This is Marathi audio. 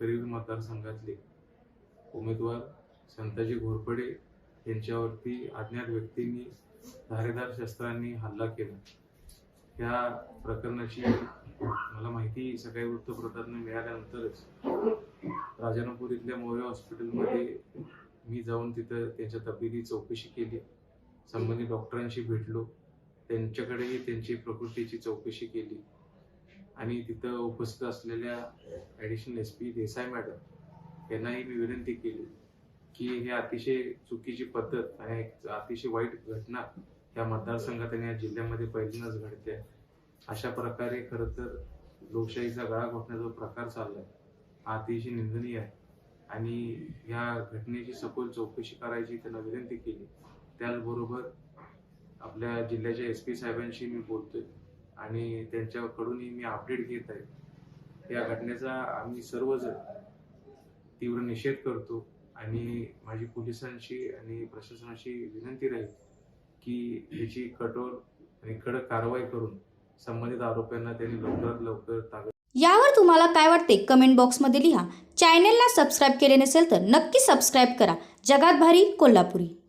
करीर मतदारसंघातले उमेदवार संताजी घोरपडे यांच्यावरती अज्ञात व्यक्तींनी धारेदार शस्त्रांनी हल्ला केला. या प्रकरणाची मला माहिती सकाळी वृत्तपत्रातून मिळाल्यानंतरच राजानपूर इथल्या मोरे हॉस्पिटलमध्ये मी जाऊन तिथं त्यांच्या तब्येती चौकशी केली. संबंधित डॉक्टरांशी भेटलो. त्यांच्याकडेही त्यांची प्रकृतीची चौकशी केली. आणि तिथं उपस्थित असलेल्या additional S P Desai madam यांनाही मी विनंती केली की हे अतिशय चुकीची पद्धत आणि अतिशय वाईट घटना या मतदारसंघात आणि या जिल्ह्यामध्ये पहिल्यांदाच घडते. अशा प्रकारे खरं तर लोकशाहीचा गळा घोटण्याचा जो प्रकार चाललाय. हा अतिशय निंदनीय आहे. आणि या घटनेची सखोल चौकशी करायची त्यांना विनंती केली. त्याचबरोबर आपल्या जिल्ह्याच्या एस पी साहेबांशी मी बोलतोय. आणि त्यांच्याकडूनही मी अपडेट घेत आहे. या घटनेचा आम्ही सर्वजण तीव्र निषेध करतो आणि माझी पोलिसांशी आणि प्रशासनाशी विनंती राहील की याची कठोर आणि कडक कारवाई करून संबंधित आरोपींना त्यांनी लवकरात लवकर ताब्यात यावर तुम्हाला काय वाटते? कमेंट बॉक्समध्ये लिहा. चॅनेलला सबस्क्राईब केले नसेल तर नक्की सबस्क्राईब करा. जगात भारी कोल्हापुरी.